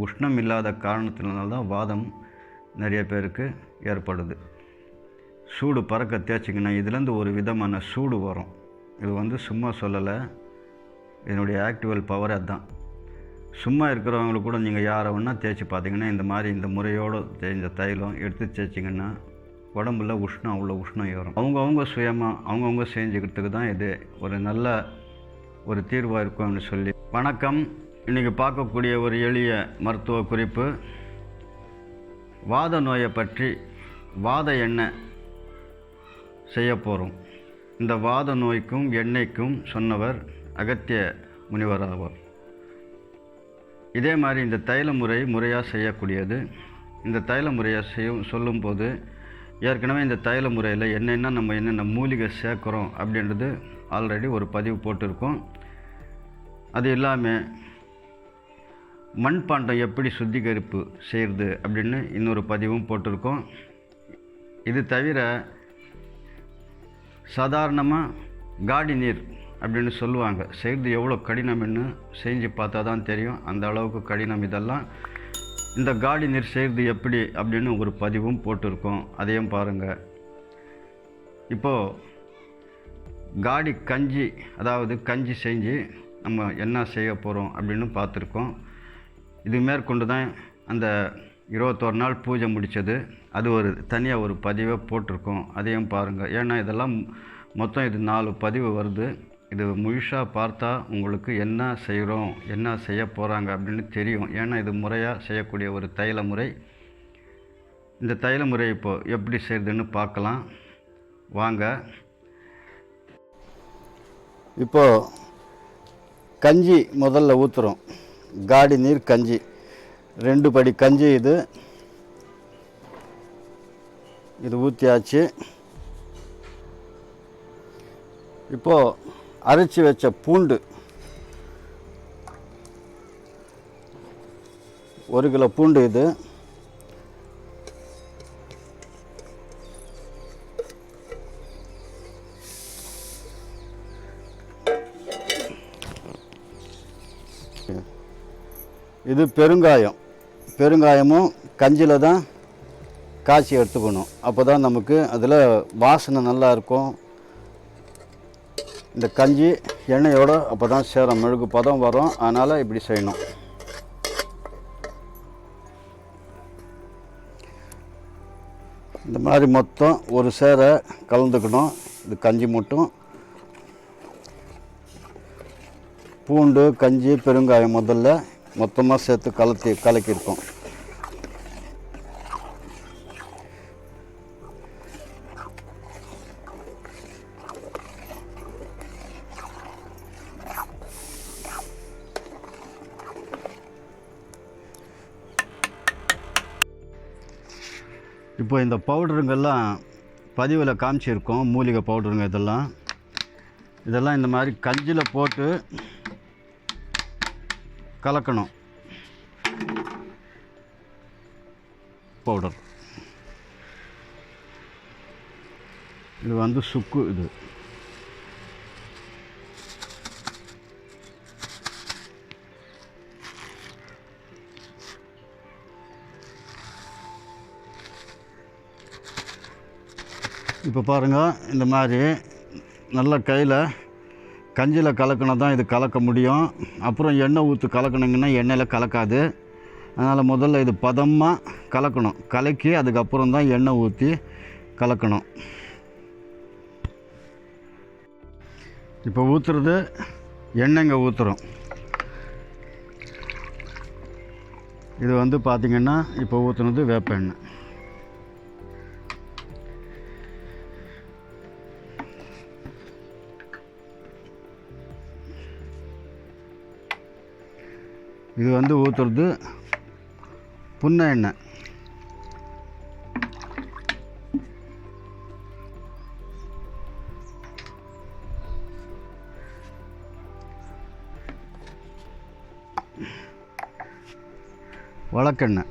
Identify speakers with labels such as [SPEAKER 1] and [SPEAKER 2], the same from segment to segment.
[SPEAKER 1] உஷ்ணம் இல்லாத காரணத்தினால்தான் வாதம் நிறைய பேருக்கு ஏற்படுது. சூடு பறக்க தேய்ச்சிங்கன்னா இதுலேருந்து ஒரு விதமான சூடு வரும். இது வந்து சும்மா சொல்லலை. இதனுடைய ஆக்டிவல் பவர் அதுதான். சும்மா இருக்கிறவங்களுக்கு கூட நீங்கள் யாரை ஒன்றா தேய்ச்சி பார்த்தீங்கன்னா இந்த மாதிரி இந்த முறையோடு இந்த தைலம் எடுத்து தேய்ச்சிங்கன்னா உடம்புல உஷ்ணம் அவ்வளோ உஷ்ணம் ஏறும். அவங்கவுங்க சுயமாக அவங்கவுங்க செஞ்சுக்கிறதுக்கு தான் இது ஒரு நல்ல ஒரு தீர்வாக இருக்கும்னு சொல்லி. வணக்கம். இன்றைக்கி பார்க்கக்கூடிய ஒரு எளிய மருத்துவ குறிப்பு வாத நோயை பற்றி வாத எண்ணெய் செய்ய போகிறோம் இந்த வாத நோய்க்கும் எண்ணெய்க்கும் சொன்னவர் அகத்திய முனிவர் ஆவார். இதே மாதிரி இந்த தைல முறை முறையாக செய்யக்கூடியது. இந்த தைல முறையை செய்யும் சொல்லும்போது ஏற்கனவே இந்த தைல முறையில் என்னென்ன நம்ம என்னென்ன மூலிகை சேர்க்குறோம் அப்படின்றது ஆல்ரெடி ஒரு பதிவு போட்டிருக்கோம். அது இல்லாமல் மண்பாண்டம் எப்படி சுத்திகரிப்பு செய்கிறது அப்படின்னு இன்னொரு பதிவும் போட்டிருக்கோம். இது தவிர சாதாரணமாக காடி நீர் அப்படின்னு சொல்லுவாங்க. செய்கிறது எவ்வளோ கடினம்னு செஞ்சு பார்த்தா தான் தெரியும். அந்த அளவுக்கு கடினம் இதெல்லாம். இந்த காடி நீர் செய்கிறது எப்படி அப்படின்னு ஒரு பதிவும் போட்டிருக்கோம். அதையும் பாருங்கள் இப்போது காடி கஞ்சி அதாவது கஞ்சி செஞ்சு நம்ம என்ன செய்ய போகிறோம் அப்படின்னு பார்த்துருக்கோம். இது மேற்கொண்டு தான் அந்த இருபத்தோரு நாள் பூஜை முடித்தது அது ஒரு தனியாக ஒரு பதிவை போட்டிருக்கோம். அதையும் பாருங்கள் ஏன்னா இதெல்லாம் மொத்தம் இது நாலு பதிவு வருது. இது முழுசாக பார்த்தா உங்களுக்கு என்ன செய்கிறோம் என்ன செய்ய போகிறாங்க அப்படின்னு தெரியும். ஏன்னா இது முறையாக செய்யக்கூடிய ஒரு தைல முறை. இந்த தைல முறை இப்போது எப்படி செய்கிறதுன்னு பார்க்கலாம். வாங்க. இப்போது கஞ்சி முதல்ல ஊற்றுறோம் காடி நீர் கஞ்சி. ரெண்டு படி கஞ்சி இது. இது ஊற்றியாச்சு இப்போது அரைச்சி வச்ச பூண்டு. ஒரு கிலோ பூண்டு இது. இது பெருங்காயம். பெருங்காயமும் கஞ்சியில் தான் காய்ச்சி எடுத்துக்கணும். அப்போ தான் நமக்கு அதில் வாசனை நல்லா இருக்கும். இந்த கஞ்சி எண்ணெயோட அப்போ தான் சேரும். மெழுகு பதம் வரும். அதனால் இப்படி செய்யணும். இந்த மாதிரி மொத்தம் ஒரு சேரை கலந்துக்கணும். இது கஞ்சி மட்டும். பூண்டு கஞ்சி பெருங்காயம் முதல்ல. மொத்தமாக சேர்த்து கலத்தி கலக்கியிருக்கோம். இப்போ இந்த பவுடருங்கெல்லாம் பதிவில் காமிச்சிருக்கோம் மூலிகை பவுடருங்க இதெல்லாம். இதெல்லாம் இந்த மாதிரி கஞ்சியில் போட்டு கலக்கணும். பவுடர். இது வந்து சுக்கு இது. இப்போ பாருங்கள் இந்த மாதிரி நல்ல கையில் கஞ்சியில் கலக்கினா தான் இது கலக்க முடியும். அப்புறம் எண்ணெய் ஊற்றி கலக்கணுங்கன்னா எண்ணெயில் கலக்காது. அதனால் முதல்ல இது பதமாக கலக்கணும். கலக்கி அதுக்கப்புறம் தான் எண்ணெய் ஊற்றி கலக்கணும். இப்போ ஊற்றுறது எண்ணெய்ங்க ஊற்றுறோம் இது வந்து பார்த்திங்கன்னா இப்போ ஊற்றுனது வேப்ப எண்ணெய். இது வந்து ஊற்றுறது புன்ன எண்ணெய். வழக்கெண்ணெய்.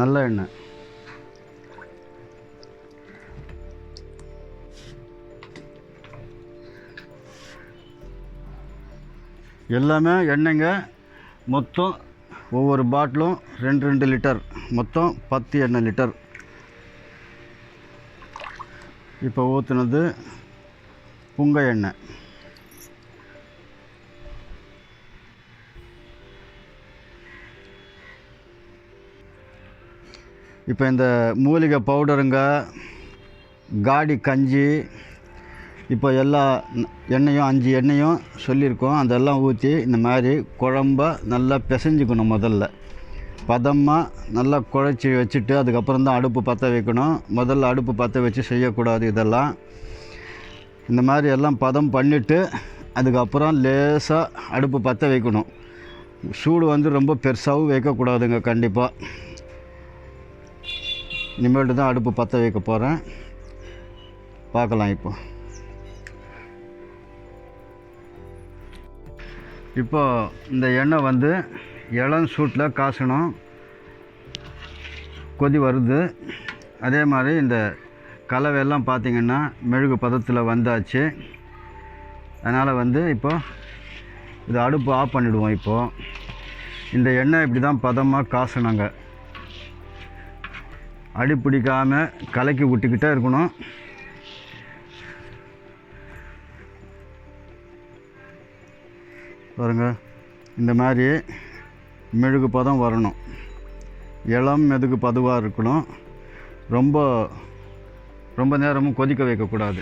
[SPEAKER 1] நல்ல எண்ணெய். எல்லாமே எண்ணெய்ங்க. மொத்தம் ஒவ்வொரு பாட்டிலும் ரெண்டு ரெண்டு லிட்டர். மொத்தம் பத்து எண்ணெய் லிட்டர். இப்போ ஊற்றுனது புங்க எண்ணெய். இப்போ இந்த மூலிகை பவுடருங்க காடி கஞ்சி இப்போ எல்லா எண்ணெயும் அஞ்சு எண்ணெயும் சொல்லியிருக்கோம். அதெல்லாம் ஊற்றி இந்த மாதிரி குழம்ப நல்லா பிசைஞ்சுக்கணும் முதல்ல. பதமாக நல்லா குழச்சி வச்சுட்டு அதுக்கப்புறம் தான் அடுப்பு பற்ற வைக்கணும். முதல்ல அடுப்பு பற்ற வச்சு செய்யக்கூடாது இதெல்லாம். இந்த மாதிரி எல்லாம் பதம் பண்ணிவிட்டு அதுக்கப்புறம் லேசாக அடுப்பு பற்ற வைக்கணும். சூடு வந்து ரொம்ப பெருசாகவும் வைக்கக்கூடாதுங்க கண்டிப்பாக இனிமேல்ட்டு தான் அடுப்பு பற்ற வைக்க போகிறேன் பார்க்கலாம் இப்போ. இப்போ இந்த எண்ணெய் வந்து இளம் சூட்டில் காசணும். கொதி வருது. அதே மாதிரி இந்த கலவையெல்லாம் பார்த்திங்கன்னா மெழுகு பதத்தில் வந்தாச்சு. அதனால் வந்து இப்போ இது அடுப்பு ஆஃப் பண்ணிவிடுவோம் இப்போது இந்த எண்ணெய் இப்படி தான் பதமாக காசணுங்க. அடி பிடிக்காமல் கலக்கி விட்டுக்கிட்டே இருக்கணும். பாருங்க இந்த மாதிரி மெழுகு பதம் வரணும். இளம் மெதுகு பதுவாக இருக்கணும். ரொம்ப ரொம்ப நேரமும் கொதிக்க வைக்கக்கூடாது.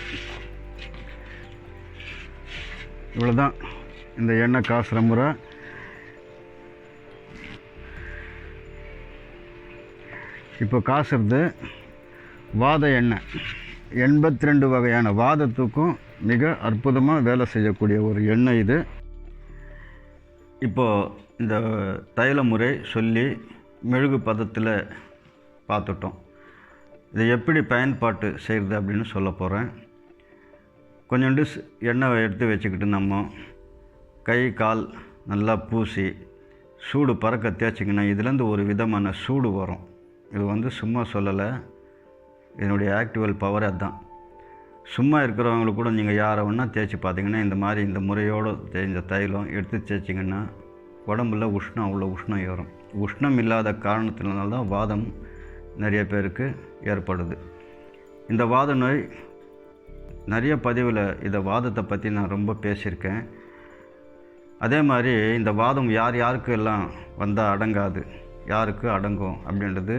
[SPEAKER 1] இவ்வளோதான் இந்த எண்ணெய் காசுகிற முறை. இப்போ காசுறது வாத எண்ணெய். எண்பத்தி ரெண்டு வகையான வாதத்துக்கும் மிக அற்புதமாக வேலை செய்யக்கூடிய ஒரு எண்ணெய் இது. இப்போது இந்த தைல முறை சொல்லி மெழுகு பதத்தில் பார்த்துட்டோம். இதை எப்படி பயன்பாட்டு செய்கிறது அப்படின்னு சொல்ல போகிறேன் கொஞ்சோண்டு எண்ணெய் எடுத்து வச்சுக்கிட்டு நம்ம கை கால் நல்லா பூசி சூடு பறக்க தேய்ச்சிங்கன்னா இதுலேருந்து ஒரு விதமான சூடு வரும். இது வந்து சும்மா சொல்லலை. என்னுடைய ஆக்டிவல் பவர் அதுதான். சும்மா இருக்கிறவங்களுக்கு கூட நீங்கள் யாரை ஒன்றா தேய்ச்சி பார்த்தீங்கன்னா இந்த மாதிரி இந்த முறையோடு தேஞ்ச தைலம் எடுத்து தேய்ச்சிங்கன்னா உடம்புல உஷ்ணம் அவ்வளோ உஷ்ணம் ஏறும். உஷ்ணம் இல்லாத காரணத்தினால தான் வாதம் நிறைய பேருக்கு ஏற்படுது. இந்த வாத நோய் நிறைய பதிவில் இந்த வாதத்தை பற்றி நான் ரொம்ப பேசியிருக்கேன். அதே மாதிரி இந்த வாதம் யார் யாருக்கு எல்லாம் வந்தால் அடங்காது யாருக்கு அடங்கும் அப்படின்றது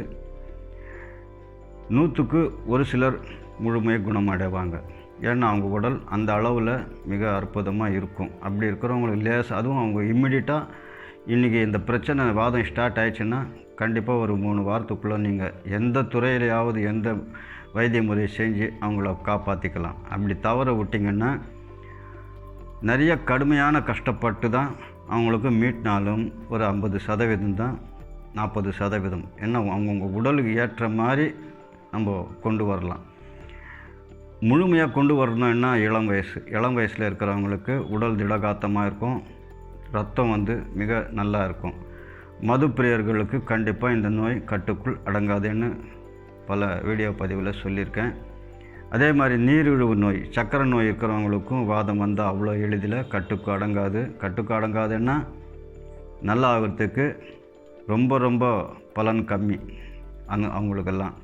[SPEAKER 1] நூற்றுக்கு ஒரு சிலர் முழுமையாக குணமடைவாங்க. ஏன்னா அவங்க உடல் அந்த அளவில் மிக அற்புதமாக இருக்கும். அப்படி இருக்கிறவங்களுக்கு லேஸ் அதுவும் அவங்க இம்மிடியட்டாக இன்றைக்கி இந்த பிரச்சனை வாதம் ஸ்டார்ட் ஆயிடுச்சுன்னா கண்டிப்பாக ஒரு மூணு வாரத்துக்குள்ளே நீங்கள் எந்த துறையிலையாவது எந்த வைத்திய முறை செஞ்சு அவங்கள காப்பாற்றிக்கலாம் அப்படி தவற விட்டிங்கன்னா நிறைய கடுமையான கஷ்டப்பட்டு தான் அவங்களுக்கு மீட்னாலும் ஒரு ஐம்பது சதவீதம் தான் நாற்பது சதவீதம். ஏன்னா அவங்கவுங்க உடலுக்கு ஏற்ற மாதிரி நம்ம கொண்டு வரலாம். முழுமையாக கொண்டு வரணும்னா இளம் வயசு. இளம் வயசில் இருக்கிறவங்களுக்கு உடல் திடகாத்தமாக இருக்கும். ரத்தம் வந்து மிக நல்லா இருக்கும். மது பிரியர்களுக்கு கண்டிப்பாக இந்த நோய் கட்டுக்குள் அடங்காதுன்னு பல வீடியோ பதிவில் சொல்லியிருக்கேன். அதே மாதிரி நீரிழிவு நோய் சக்கரை நோய் இருக்கிறவங்களுக்கும் வாதம் வந்தால் அவ்வளோ எளிதில் கட்டுக்கு அடங்காது. கட்டுக்கு அடங்காதுன்னா நல்லா ஆகிறதுக்கு ரொம்ப ரொம்ப பலன் கம்மி. அங்கே அவங்களுக்கெல்லாம்.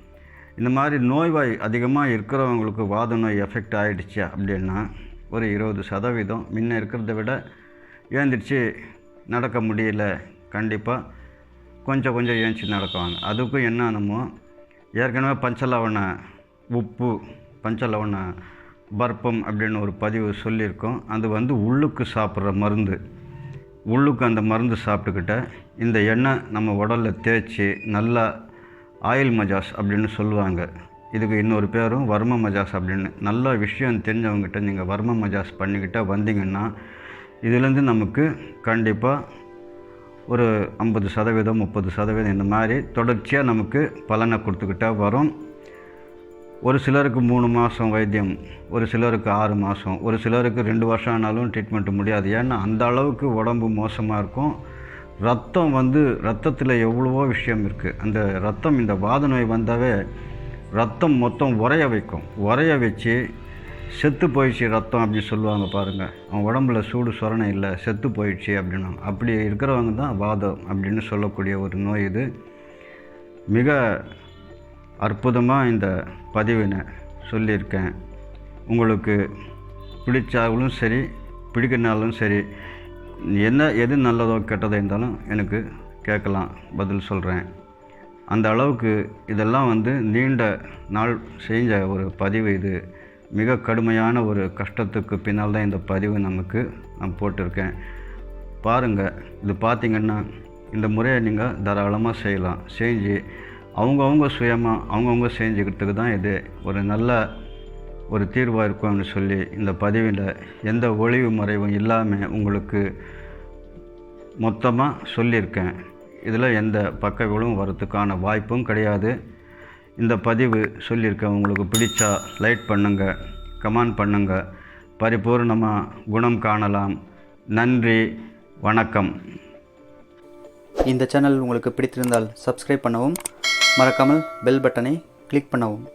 [SPEAKER 1] இந்த மாதிரி நோய்வாய் அதிகமாக இருக்கிறவங்களுக்கு வாத நோய் எஃபெக்ட் ஆகிடுச்சு அப்படின்னா ஒரு இருபது சதவீதம் முன்ன இருக்கிறத விட ஏந்திரிச்சு நடக்க முடியல. கண்டிப்பாக கொஞ்சம் கொஞ்சம் ஏஞ்சி நடக்குவாங்க அதுக்கும் என்னென்னமோ ஏற்கனவே பஞ்சலவண உப்பு பஞ்சலவண பர்ப்பம் அப்படின்னு ஒரு பதிவு சொல்லியிருக்கோம். அது வந்து உள்ளுக்கு சாப்பிட்ற மருந்து. உள்ளுக்கு அந்த மருந்து சாப்பிட்டுக்கிட்ட இந்த எண்ணெய் நம்ம உடலில் தேய்ச்சி நல்லா ஆயில் மஜாஸ் அப்படின்னு சொல்லுவாங்க. இதுக்கு இன்னொரு பேரும் வர்ம மஜாஸ் அப்படின்னு. நல்ல விஷயம் தெரிஞ்சவங்ககிட்ட நீங்கள் வர்ம மஜாஸ் பண்ணிக்கிட்ட வந்தீங்கன்னா இதுலேருந்து நமக்கு கண்டிப்பாக ஒரு ஐம்பது சதவீதம் முப்பது சதவீதம் இந்த மாதிரி தொடர்ச்சியாக நமக்கு பலனை கொடுத்துக்கிட்டே வரும். ஒரு சிலருக்கு மூணு மாதம் வைத்தியம் ஒரு சிலருக்கு ஆறு மாதம் ஒரு சிலருக்கு ரெண்டு வருஷம் ஆனாலும் ட்ரீட்மெண்ட் முடியாது. ஏன்னா அந்த அளவுக்கு உடம்பு மோசமாக இருக்கும். ரத்தம் வந்து ரத்தத்தில் எவ்வளவோ விஷயம் இருக்குது அந்த ரத்தம் இந்த வாத நோய் வந்தாவே ரத்தம் மொத்தம் உரைய வைக்கும். உரைய வச்சு செத்து போயிடுச்சு ரத்தம் அப்படின்னு சொல்லுவாங்க பாருங்கள் அவன் உடம்புல சூடு சொரணை இல்லை செத்து போயிடுச்சு அப்படின்னா. அப்படி இருக்கிறவங்க தான் வாதம் அப்படின்னு சொல்லக்கூடிய ஒரு நோய் இது. மிக அற்புதமாக இந்த பதிவினை சொல்லியிருக்கேன். உங்களுக்கு பிடிச்சாலும் சரி பிடிக்கனாலும் சரி என்ன எது நல்லதோ கெட்டதோ இருந்தாலும் எனக்கு கேட்கலாம் பதில் சொல்கிறேன் அந்த அளவுக்கு இதெல்லாம் வந்து நீண்ட நாள் செஞ்ச ஒரு பதிவு இது. மிக கடுமையான ஒரு கஷ்டத்துக்கு பின்னால் தான் இந்த பதிவு நமக்கு நான் போட்டிருக்கேன். பாருங்கள் இது பார்த்திங்கன்னா இந்த முறையை நீங்கள் தாராளமாக செய்யலாம். செஞ்சு அவங்கவுங்க சுயமாக அவங்கவுங்க செஞ்சுக்கிறதுக்கு தான் இது ஒரு நல்ல ஒரு தீர்வாக இருக்கும்னு சொல்லி இந்த பதிவில் எந்த ஒளிவு மறைவும் இல்லாமல் உங்களுக்கு மொத்தமாக சொல்லியிருக்கேன். இதில் எந்த பக்க விளைவும் வரத்துக்கான வாய்ப்பும் கிடையாது. இந்த பதிவு சொல்லியிருக்கேன் உங்களுக்கு பிடிச்சா லைட் பண்ணுங்கள் கமெண்ட் பண்ணுங்கள் பரிபூர்ணமாக குணம் காணலாம். நன்றி வணக்கம்.
[SPEAKER 2] இந்த சேனல் உங்களுக்கு பிடித்திருந்தால் சப்ஸ்கிரைப் பண்ணவும் மறக்காமல் பெல் பட்டனை கிளிக் பண்ணவும்.